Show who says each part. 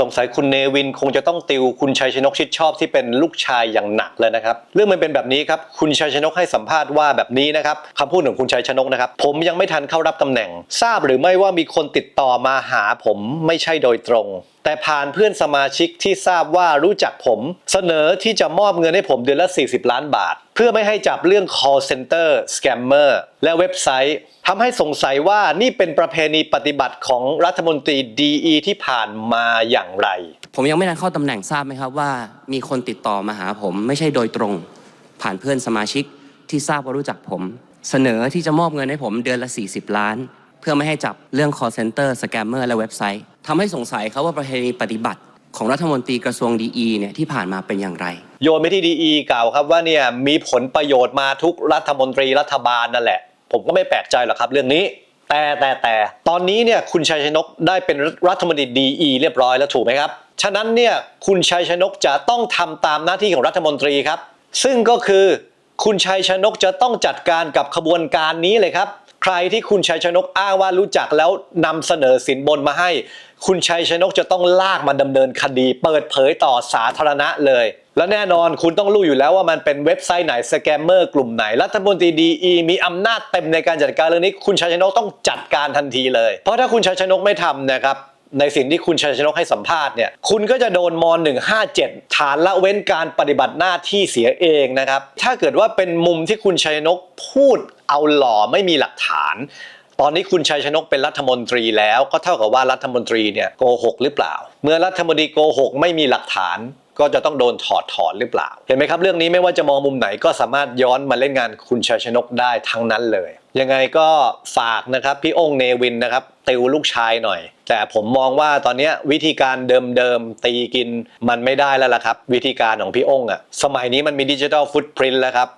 Speaker 1: สงสัยคุณเนวินคงจะต้องติวคุณชัยชนกชิดชอบที่เป็นลูกชายอย่างหนักเลยนะครับ เรื่องมันเป็นแบบนี้ครับคุณชัยชนกให้สัมภาษณ์ว่าแบบนี้นะครับคำพูดของคุณชัยชนกนะครับ ผมยังไม่ทันเข้ารับตำแหน่ง ทราบหรือไม่ว่ามีคนติดต่อมาหาผมไม่ใช่โดยตรงแต่ผ่านเพื่อนสมาชิกที่ทราบว่ารู้จักผม เสนอที่จะมอบเงินให้ผมเดือนละ 40 ล้านบาท เพื่อไม่ให้จับเรื่อง call center scammer และเว็บไซต์ทำให้สงสัยว่านี่เป็นประเพณีปฏิบัติของรัฐมนตรีดีที่ผ่านมาอย่างไร
Speaker 2: ผมยังไม่ทันเข้าตำแหน่งทราบไหมครับว่า มีคนติดต่อมาหาผมไม่ใช่โดยตรง ผ่านเพื่อนสมาชิกที่ทราบว่ารู้จักผม เสนอที่จะมอบเงินให้ผมเดือนละ 40 ล้าน เพื่อไม่ให้จับเรื่อง call center scammer และเว็บไซต์ทำให้สงสัยครับว่าประเพณีปฏิบัติของรัฐมนตรีกระทรวงดีเนี่ยที่ผ่านมาเป็นอย่างไร
Speaker 1: โยนไปที่ดีกล่าวครับว่าเนี่ยมีผลประโยชน์มาทุกรัฐมนตรีรัฐบาลนั่นแหละ ผมก็ไม่แปลกใจหรอกครับเรื่องนี้ แต่แต่แต่ตอนนี้เนี่ยคุณชัยชนกได้เป็นรัฐมนตรีดีเรียบร้อยแล้วถูกไหมครับ ฉะนั้นเนี่ยคุณชัยชนกจะต้องทำตามหน้าที่ของรัฐมนตรีครับ ซึ่งก็คือ คุณชัยชนกจะต้องจัดการกับขบวนการนี้เลยครับ ใครที่คุณชัยชนกอ้างว่ารู้จักแล้วนำเสนอสินบนมาให้ คุณชัยชนกจะต้องลากมาดำเนินคดี เปิดเผยต่อสาธารณะเลย และแน่นอนคุณต้องรู้อยู่แล้วว่ามันเป็นเว็บไซต์ไหนสแกมเมอร์กลุ่มไหนรัฐมนตรีดีมีอำนาจเต็มในการจัดการเรื่องนี้ คุณชัยชนกต้องจัดการทันทีเลย เพราะถ้าคุณชัยชนกไม่ทำนะครับ ในสิ่งที่คุณชัยชนกให้สัมภาษณ์เนี่ยคุณก็จะโดนม157 ฐานละเว้นการปฏิบัติหน้าที่เสียเองนะครับ ถ้าเกิดว่าเป็นมุมที่คุณชัยชนกพูดเอาหล่อไม่มีหลักฐาน ตอนนี้คุณชัยชนกเป็นรัฐมนตรีแล้วก็เท่ากับว่ารัฐมนตรีเนี่ยโกหกหรือเปล่า เมื่อรัฐมนตรีโกหกไม่มีหลักฐานก็จะต้องโดนถอดถอนหรือเปล่า เห็นไหมครับเรื่องนี้ไม่ว่าจะมองมุมไหนก็สามารถย้อนมาเล่นงานคุณชัยชนกได้ทั้งนั้นเลย ยังไงก็ฝากนะครับพี่โองค์เนวินนะครับติวลูกชายหน่อย แต่ผมมองว่าตอนนี้วิธีการเดิมๆตีกินมันไม่ได้แล้วล่ะครับ วิธีการของพี่โองค์อะสมัยนี้มันมีดิจิทัลฟุตพิ้นแล้วครับ